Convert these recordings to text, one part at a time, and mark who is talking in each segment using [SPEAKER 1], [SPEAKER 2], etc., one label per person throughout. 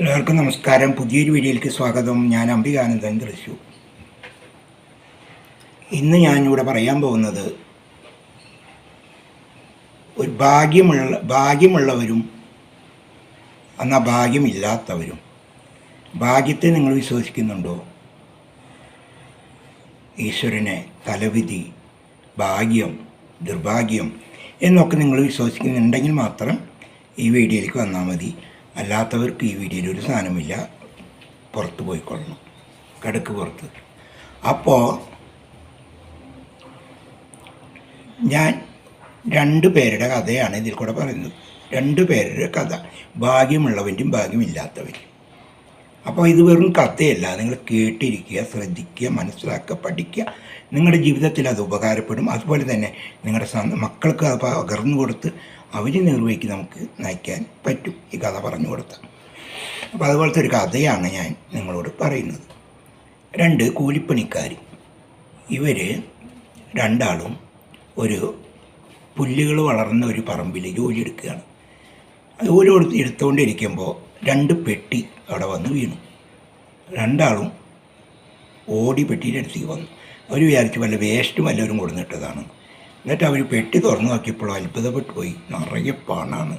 [SPEAKER 1] എല്ലാവർക്കും നമസ്കാരം. പുതിയൊരു വീഡിയോയിലേക്ക് സ്വാഗതം. ഞാൻ അംബികാനന്ദൻ തൃശൂർ ഇന്ന് ഞാനിവിടെ പറയാൻ പോകുന്നത് ഒരു ഭാഗ്യമുള്ള ഭാഗ്യമുള്ളവരും എന്നാൽ ഭാഗ്യമില്ലാത്തവരും. ഭാഗ്യത്തെ നിങ്ങൾ വിശ്വസിക്കുന്നുണ്ടോ? ഈശ്വരനെ തലവിധി ഭാഗ്യം ദുർഭാഗ്യം എന്നൊക്കെ നിങ്ങൾ വിശ്വസിക്കുന്നുണ്ടെങ്കിൽ മാത്രം ഈ വീഡിയോയിലേക്ക് വന്നാൽ മതി. അല്ലാത്തവർക്ക് ഈ വീഡിയോയിൽ ഒരു സാധനമില്ല. പുറത്ത് പോയിക്കൊള്ളണം. കിടക്ക് പുറത്ത്. അപ്പോൾ ഞാൻ രണ്ട് പേരുടെ കഥയാണ് ഇതിൽ കൂടെ പറയുന്നത്. രണ്ട് പേരുടെ കഥ. ഭാഗ്യമുള്ളവന്റെയും ഭാഗ്യമില്ലാത്തവരും അപ്പോൾ ഇത് വെറും കഥയല്ല. നിങ്ങൾ കേട്ടിരിക്കുക ശ്രദ്ധിക്കുക മനസ്സിലാക്കുക പഠിക്കുക. നിങ്ങളുടെ ജീവിതത്തിൽ അത് ഉപകാരപ്പെടും. അതുപോലെ തന്നെ നിങ്ങളുടെ മക്കൾക്ക് അത് പകർന്നു കൊടുത്ത് അവർ നിർവഹിക്ക് നമുക്ക് നയിക്കാൻ പറ്റും. ഈ കഥ പറഞ്ഞു കൊടുത്താൽ അപ്പോൾ അതുപോലത്തെ ഒരു കഥയാണ് ഞാൻ നിങ്ങളോട് പറയുന്നത്. രണ്ട് കൂലിപ്പണിക്കാർ ഇവർ രണ്ടാളും ഒരു പുല്ലുകൾ വളർന്ന ഒരു പറമ്പിൽ ജോലി എടുക്കുകയാണ്. ജോലി എടുത്തുകൊണ്ടിരിക്കുമ്പോൾ രണ്ട് പെട്ടി അവിടെ വന്ന് വീണു. രണ്ടാളും ഓടി പെട്ടിയുടെ അടുത്തേക്ക് വന്നു. അവർ വിചാരിച്ചു വല്ല വേസ്റ്റ് വല്ലവരും കൊടുന്നിട്ടതാണ്. എന്നിട്ട് അവർ പെട്ടി തുറന്നു നോക്കിയപ്പോൾ അത്ഭുതപ്പെട്ടു പോയി. നിറയെ പണാണ്.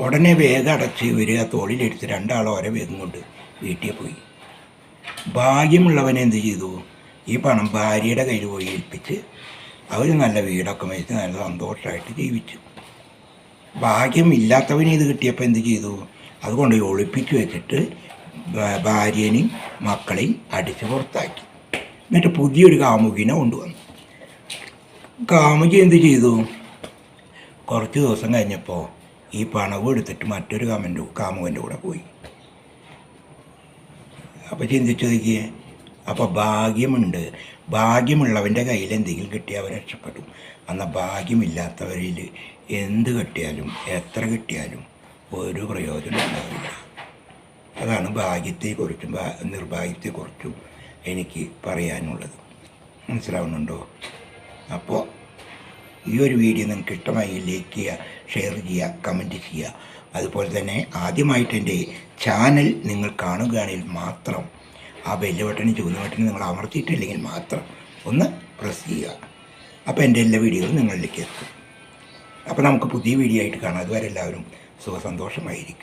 [SPEAKER 1] ഉടനെ വേഗം അടച്ച് ഇവർ ആ തോളിലെടുത്ത് രണ്ടാളും ഓരോ വേഗം കൊണ്ട് വീട്ടിൽ പോയി. ഭാഗ്യമുള്ളവൻ എന്ത് ചെയ്തു? ഈ പണം ഭാര്യയുടെ കയ്യിൽ പോയി ഏൽപ്പിച്ച് അവർ നല്ല വീടൊക്കെ മേടിച്ച് നല്ല സന്തോഷമായിട്ട് ജീവിച്ചു. ഭാഗ്യമില്ലാത്തവന് ഇത് കിട്ടിയപ്പോൾ എന്ത് ചെയ്തു? അതുകൊണ്ട് ഒളിപ്പിച്ച് വെച്ചിട്ട് ഭാര്യനെയും മക്കളെയും അടിച്ച് പുറത്താക്കി. എന്നിട്ട് പുതിയൊരു കാമുകിനെ കൊണ്ടുവന്നു. കാമുകി എന്ത് ചെയ്തു? കുറച്ച് ദിവസം കഴിഞ്ഞപ്പോൾ ഈ പണവും എടുത്തിട്ട് മറ്റൊരു കാമന്റെ കാമുകന്റെ കൂടെ പോയി. അപ്പോൾ ചിന്തിച്ചു നോക്കിയേ അപ്പോൾ ഭാഗ്യമുണ്ട്. ഭാഗ്യമുള്ളവന്റെ കയ്യിൽ എന്തെങ്കിലും കിട്ടിയാൽ അവൻ രക്ഷപ്പെടും. എന്നാൽ ഭാഗ്യമില്ലാത്തവരിൽ എന്ത് കിട്ടിയാലും എത്ര കിട്ടിയാലും ഒരു പ്രയോജനം ഉണ്ടാവില്ല. അതാണ് ഭാഗ്യത്തെക്കുറിച്ചും നിർഭാഗ്യത്തെക്കുറിച്ചും എനിക്ക് പറയാനുള്ളത്. മനസ്സിലാവുന്നുണ്ടോ? അപ്പോൾ ഈ ഒരു വീഡിയോ നിങ്ങൾക്ക് ഇഷ്ടമായി ലൈക്ക് ചെയ്യുക ഷെയർ ചെയ്യുക കമന്റ് ചെയ്യുക. അതുപോലെ തന്നെ ആദ്യമായിട്ട് എന്റെ ചാനൽ നിങ്ങൾ കാണുകയാണെങ്കിൽ മാത്രം ആ ബെല്ല് ബട്ടണും ചുവന്ന ബട്ടണും നിങ്ങൾ അമർത്തിയിട്ടില്ലെങ്കിൽ മാത്രം ഒന്ന് പ്രസ് ചെയ്യുക. അപ്പോൾ എന്റെ എല്ലാ വീഡിയോകളും നിങ്ങളിലേക്ക് എത്തും. അപ്പോൾ നമുക്ക് പുതിയ വീഡിയോ ആയിട്ട് കാണാം. അതുവരെ എല്ലാവരും Sou Lewandowski, mas